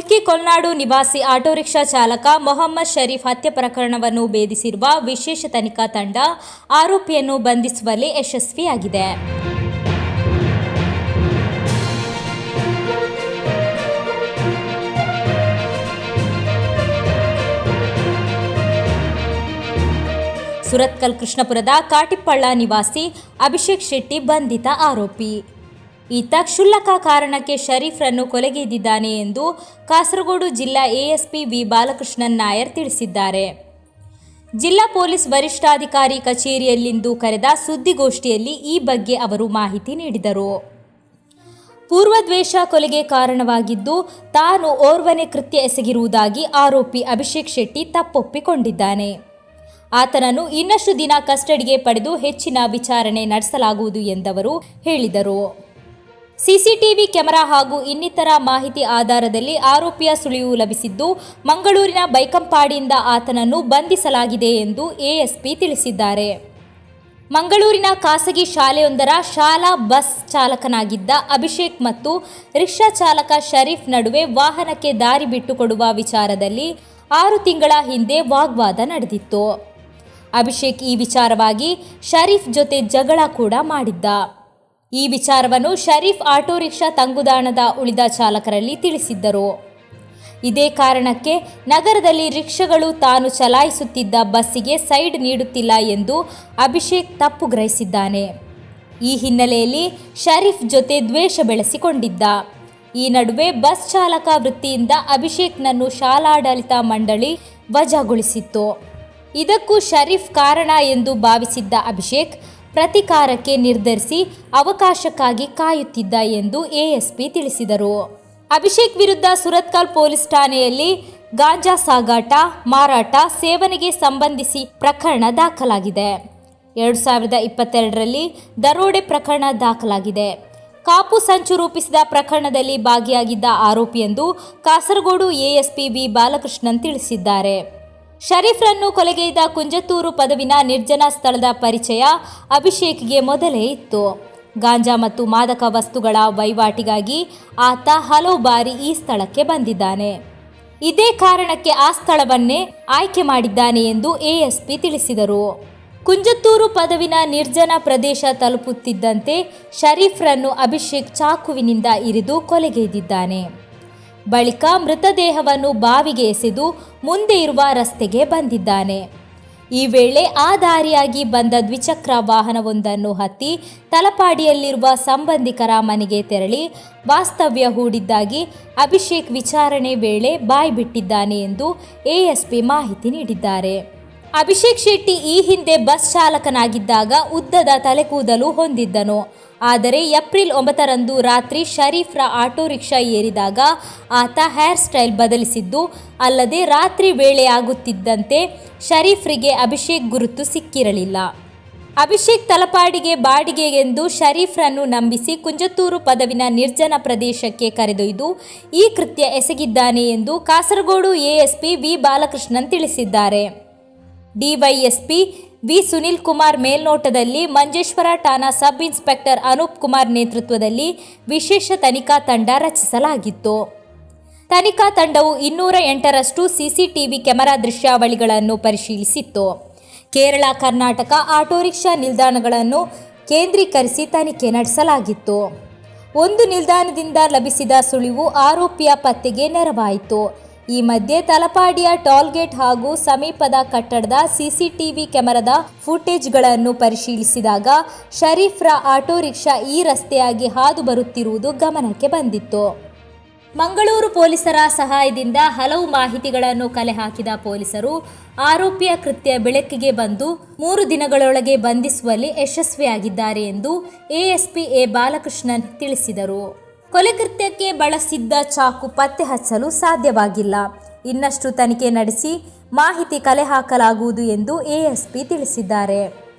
ಕೊಲ್ಕಿ ಕೊಲ್ನಾಡು ನಿವಾಸಿ auto rickshaw ಚಾಲಕ ಮೊಹಮ್ಮದ್ ಶರೀಫ್ ಹತ್ಯೆ ಪ್ರಕರಣವನ್ನು ಭೇದಿಸಿರುವ ವಿಶೇಷ ತನಿಖಾ ತಂಡ ಆರೋಪಿಯನ್ನು ಬಂಧಿಸುವಲ್ಲಿ ಯಶಸ್ವಿಯಾಗಿದೆ. ಸುರತ್ಕಲ್ ಕೃಷ್ಣಪುರದ ಕಾಟಿಪ್ಪಳ್ಳ ನಿವಾಸಿ ಅಭಿಷೇಕ್ ಶೆಟ್ಟಿ ಬಂಧಿತ ಆರೋಪಿ. ಈತ ಕ್ಷುಲ್ಲಕ ಕಾರಣಕ್ಕೆ ಶರೀಫ್ರನ್ನು ಕೊಲೆಗೈದಿದ್ದಾನೆ ಎಂದು ಕಾಸರಗೋಡು ಜಿಲ್ಲಾ ಎಎಸ್ಪಿ ವಿ ಬಾಲಕೃಷ್ಣನ್ ನಾಯರ್ ತಿಳಿಸಿದ್ದಾರೆ. ಜಿಲ್ಲಾ ಪೊಲೀಸ್ ವರಿಷ್ಠಾಧಿಕಾರಿ ಕಚೇರಿಯಲ್ಲಿಂದು ಕರೆದ ಸುದ್ದಿಗೋಷ್ಠಿಯಲ್ಲಿ ಈ ಬಗ್ಗೆ ಅವರು ಮಾಹಿತಿ ನೀಡಿದರು. ಪೂರ್ವದ್ವೇಷ ಕೊಲೆಗೆ ಕಾರಣವಾಗಿದ್ದು, ತಾನು ಓರ್ವನೆ ಕೃತ್ಯ ಎಸಗಿರುವುದಾಗಿ ಆರೋಪಿ ಅಭಿಷೇಕ್ ಶೆಟ್ಟಿ ತಪ್ಪೊಪ್ಪಿಕೊಂಡಿದ್ದಾನೆ. ಆತನನ್ನು ಇನ್ನಷ್ಟು ದಿನ ಕಸ್ಟಡಿಗೆ ಪಡೆದು ಹೆಚ್ಚಿನ ವಿಚಾರಣೆ ನಡೆಸಲಾಗುವುದು ಎಂದವರು ಹೇಳಿದರು. ಸಿಸಿಟಿವಿ ಕ್ಯಾಮೆರಾ ಹಾಗೂ ಇನ್ನಿತರ ಮಾಹಿತಿ ಆಧಾರದಲ್ಲಿ ಆರೋಪಿಯ ಸುಳಿವು ಲಭಿಸಿದ್ದು, ಮಂಗಳೂರಿನ ಬೈಕಂಪಾಡಿಯಿಂದ ಆತನನ್ನು ಬಂಧಿಸಲಾಗಿದೆ ಎಂದು ಎಎಸ್ಪಿ ತಿಳಿಸಿದ್ದಾರೆ. ಮಂಗಳೂರಿನ ಖಾಸಗಿ ಶಾಲೆಯೊಂದರ ಶಾಲಾ ಬಸ್ ಚಾಲಕನಾಗಿದ್ದ ಅಭಿಷೇಕ್ ಮತ್ತು ರಿಕ್ಷಾ ಚಾಲಕ ಶರೀಫ್ ನಡುವೆ ವಾಹನಕ್ಕೆ ದಾರಿ ಬಿಟ್ಟುಕೊಡುವ ವಿಚಾರದಲ್ಲಿ ಆರು ತಿಂಗಳ ಹಿಂದೆ ವಾಗ್ವಾದ ನಡೆದಿತ್ತು. ಅಭಿಷೇಕ್ ಈ ವಿಚಾರವಾಗಿ ಶರೀಫ್ ಜೊತೆ ಜಗಳ ಕೂಡ ಮಾಡಿದ್ದ. ಈ ವಿಚಾರವನ್ನು ಶರೀಫ್ ಆಟೋ ರಿಕ್ಷಾ ತಂಗುದಾಣದ ಉಳಿದ ಚಾಲಕರಲ್ಲಿ ತಿಳಿಸಿದ್ದರು. ಇದೇ ಕಾರಣಕ್ಕೆ ನಗರದಲ್ಲಿ ರಿಕ್ಷಾಗಳು ತಾನು ಚಲಾಯಿಸುತ್ತಿದ್ದ ಬಸ್ಸಿಗೆ ಸೈಡ್ ನೀಡುತ್ತಿಲ್ಲ ಎಂದು ಅಭಿಷೇಕ್ ತಪ್ಪು ಗ್ರಹಿಸಿದ್ದಾನೆ. ಈ ಹಿನ್ನೆಲೆಯಲ್ಲಿ ಶರೀಫ್ ಜೊತೆ ದ್ವೇಷ ಬೆಳೆಸಿಕೊಂಡಿದ್ದ. ಈ ನಡುವೆ ಬಸ್ ಚಾಲಕ ವೃತ್ತಿಯಿಂದ ಅಭಿಷೇಕ್ನನ್ನು ಶಾಲಾಡಳಿತ ಮಂಡಳಿ ವಜಾಗೊಳಿಸಿತ್ತು. ಇದಕ್ಕೂ ಶರೀಫ್ ಕಾರಣ ಎಂದು ಭಾವಿಸಿದ್ದ ಅಭಿಷೇಕ್ ಪ್ರತಿಕಾರಕ್ಕೆ ನಿರ್ಧರಿಸಿ ಅವಕಾಶಕ್ಕಾಗಿ ಕಾಯುತ್ತಿದ್ದ ಎಂದು ಎಎಸ್ಪಿ ತಿಳಿಸಿದರು. ಅಭಿಷೇಕ್ ವಿರುದ್ಧ ಸುರತ್ಕಲ್ ಪೊಲೀಸ್ ಠಾಣೆಯಲ್ಲಿ ಗಾಂಜಾ ಸಾಗಾಟ, ಮಾರಾಟ, ಸೇವನೆಗೆ ಸಂಬಂಧಿಸಿ ಪ್ರಕರಣ ದಾಖಲಾಗಿದೆ. ಎರಡು ಸಾವಿರದ ಇಪ್ಪತ್ತೆರಡರಲ್ಲಿ ದರೋಡೆ ಪ್ರಕರಣ ದಾಖಲಾಗಿದೆ. ಕಾಪು ಸಂಚು ರೂಪಿಸಿದ ಪ್ರಕರಣದಲ್ಲಿ ಭಾಗಿಯಾಗಿದ್ದ ಆರೋಪಿ ಎಂದು ಕಾಸರಗೋಡು ಎಎಸ್ಪಿ ವಿ. ಬಾಲಕೃಷ್ಣನ್ ತಿಳಿಸಿದ್ದಾರೆ. ಶರೀಫ್ರನ್ನು ಕೊಲೆಗೈದ ಕುಂಜತ್ತೂರು ಪದವಿನ ನಿರ್ಜನ ಸ್ಥಳದ ಪರಿಚಯ ಅಭಿಷೇಕ್ಗೆ ಮೊದಲೇ ಇತ್ತು. ಗಾಂಜಾ ಮತ್ತು ಮಾದಕ ವಸ್ತುಗಳ ವಹಿವಾಟಿಗಾಗಿ ಆತ ಹಲವು ಬಾರಿ ಈ ಸ್ಥಳಕ್ಕೆ ಬಂದಿದ್ದಾನೆ. ಇದೇ ಕಾರಣಕ್ಕೆ ಆ ಸ್ಥಳವನ್ನೇ ಆಯ್ಕೆ ಮಾಡಿದ್ದಾನೆ ಎಂದು ಎಎಸ್ಪಿ ತಿಳಿಸಿದರು. ಕುಂಜತ್ತೂರು ಪದವಿನ ನಿರ್ಜನ ಪ್ರದೇಶ ತಲುಪುತ್ತಿದ್ದಂತೆ ಶರೀಫ್ರನ್ನು ಅಭಿಷೇಕ್ ಚಾಕುವಿನಿಂದ ಇರಿದು ಕೊಲೆಗೈದಿದ್ದಾನೆ. ಬಳಿಕ ಮೃತದೇಹವನ್ನು ಬಾವಿಗೆ ಎಸೆದು ಮುಂದೆ ಇರುವ ರಸ್ತೆಗೆ ಬಂದಿದ್ದಾನೆ. ಈ ವೇಳೆ ಆ ದಾರಿಯಾಗಿ ಬಂದ ದ್ವಿಚಕ್ರ ವಾಹನವೊಂದನ್ನು ಹತ್ತಿ ತಲಪಾಡಿಯಲ್ಲಿರುವ ಸಂಬಂಧಿಕರ ಮನೆಗೆ ತೆರಳಿ ವಾಸ್ತವ್ಯ ಹೂಡಿದ್ದಾಗಿ ಅಭಿಷೇಕ್ ವಿಚಾರಣೆ ವೇಳೆ ಬಾಯ್ಬಿಟ್ಟಿದ್ದಾನೆ ಎಂದು ಎಎಸ್ಪಿ ಮಾಹಿತಿ ನೀಡಿದ್ದಾರೆ. ಅಭಿಷೇಕ್ ಶೆಟ್ಟಿ ಈ ಹಿಂದೆ ಬಸ್ ಚಾಲಕನಾಗಿದ್ದಾಗ ಉದ್ದದ ತಲೆಕೂದಲು ಹೊಂದಿದ್ದನು. ಆದರೆ ಏಪ್ರಿಲ್ ಒಂಬತ್ತರಂದು ರಾತ್ರಿ ಶರೀಫ್ರ ಆಟೋ ರಿಕ್ಷಾ ಏರಿದಾಗ ಆತ ಹೇರ್ ಸ್ಟೈಲ್ ಬದಲಿಸಿದ್ದು, ಅಲ್ಲದೆ ರಾತ್ರಿ ವೇಳೆಯಾಗುತ್ತಿದ್ದಂತೆ ಶರೀಫ್ರಿಗೆ ಅಭಿಷೇಕ್ ಗುರುತು ಸಿಕ್ಕಿರಲಿಲ್ಲ. ಅಭಿಷೇಕ್ ತಲಪಾಡಿಗೆ ಬಾಡಿಗೆಗೆಂದು ಶರೀಫ್ರನ್ನು ನಂಬಿಸಿ ಕುಂಜತ್ತೂರು ಪದವಿನ ನಿರ್ಜನ ಪ್ರದೇಶಕ್ಕೆ ಕರೆದೊಯ್ದು ಈ ಕೃತ್ಯ ಎಸಗಿದ್ದಾನೆ ಎಂದು ಕಾಸರಗೋಡು ಎಎಸ್ಪಿ ವಿ ಬಾಲಕೃಷ್ಣನ್ ತಿಳಿಸಿದ್ದಾರೆ. ಡಿವೈಎಸ್ಪಿ ವಿ ಸುನಿಲ್ ಕುಮಾರ್ ಮೇಲ್ನೋಟದಲ್ಲಿ ಮಂಜೇಶ್ವರ ಠಾಣಾ ಸಬ್ ಇನ್ಸ್ಪೆಕ್ಟರ್ ಅನೂಪ್ ಕುಮಾರ್ ನೇತೃತ್ವದಲ್ಲಿ ವಿಶೇಷ ತನಿಖಾ ತಂಡ ರಚಿಸಲಾಗಿತ್ತು. ತನಿಖಾ ತಂಡವು ಇನ್ನೂರ ಎಂಟರಷ್ಟು ಸಿಸಿಟಿವಿ ಕ್ಯಾಮೆರಾ ದೃಶ್ಯಾವಳಿಗಳನ್ನು ಪರಿಶೀಲಿಸಿತ್ತು. ಕೇರಳ, ಕರ್ನಾಟಕ ಆಟೋ ರಿಕ್ಷಾ ನಿಲ್ದಾಣಗಳನ್ನು ಕೇಂದ್ರೀಕರಿಸಿ ತನಿಖೆ ನಡೆಸಲಾಗಿತ್ತು. ಒಂದು ನಿಲ್ದಾಣದಿಂದ ಲಭಿಸಿದ ಸುಳಿವು ಆರೋಪಿಯ ಪತ್ತೆಗೆ ನೆರವಾಯಿತು. ಈ ಮಧ್ಯೆ ತಲಪಾಡಿಯ ಟೋಲ್ಗೇಟ್ ಹಾಗೂ ಸಮೀಪದ ಕಟ್ಟಡದ ಸಿಸಿಟಿವಿ ಕ್ಯಾಮೆರಾದ ಫುಟೇಜ್ಗಳನ್ನು ಪರಿಶೀಲಿಸಿದಾಗ ಶರೀಫ್ರ ಆಟೋ ರಿಕ್ಷಾ ಈ ರಸ್ತೆಯಾಗಿ ಹಾದು ಬರುತ್ತಿರುವುದು ಗಮನಕ್ಕೆ ಬಂದಿತ್ತು. ಮಂಗಳೂರು ಪೊಲೀಸರ ಸಹಾಯದಿಂದ ಹಲವು ಮಾಹಿತಿಗಳನ್ನು ಕಲೆ ಹಾಕಿದ ಪೊಲೀಸರು ಆರೋಪಿಯ ಕೃತ್ಯ ಬೆಳಕಿಗೆ ಬಂದು ಮೂರು ದಿನಗಳೊಳಗೆ ಬಂಧಿಸುವಲ್ಲಿ ಯಶಸ್ವಿಯಾಗಿದ್ದಾರೆ ಎಂದು ಎಎಸ್ಪಿ ಎ ಬಾಲಕೃಷ್ಣನ್ ತಿಳಿಸಿದರು. ಕೊಲೆ ಕೃತ್ಯಕ್ಕೆ ಬಳಸಿದ್ದ ಚಾಕು ಪತ್ತೆ ಹಚ್ಚಲು ಸಾಧ್ಯವಾಗಿಲ್ಲ. ಇನ್ನಷ್ಟು ತನಿಖೆ ನಡೆಸಿ ಮಾಹಿತಿ ಕಲೆ ಹಾಕಲಾಗುವುದು ಎಂದು ಎಎಸ್ಪಿ ತಿಳಿಸಿದ್ದಾರೆ.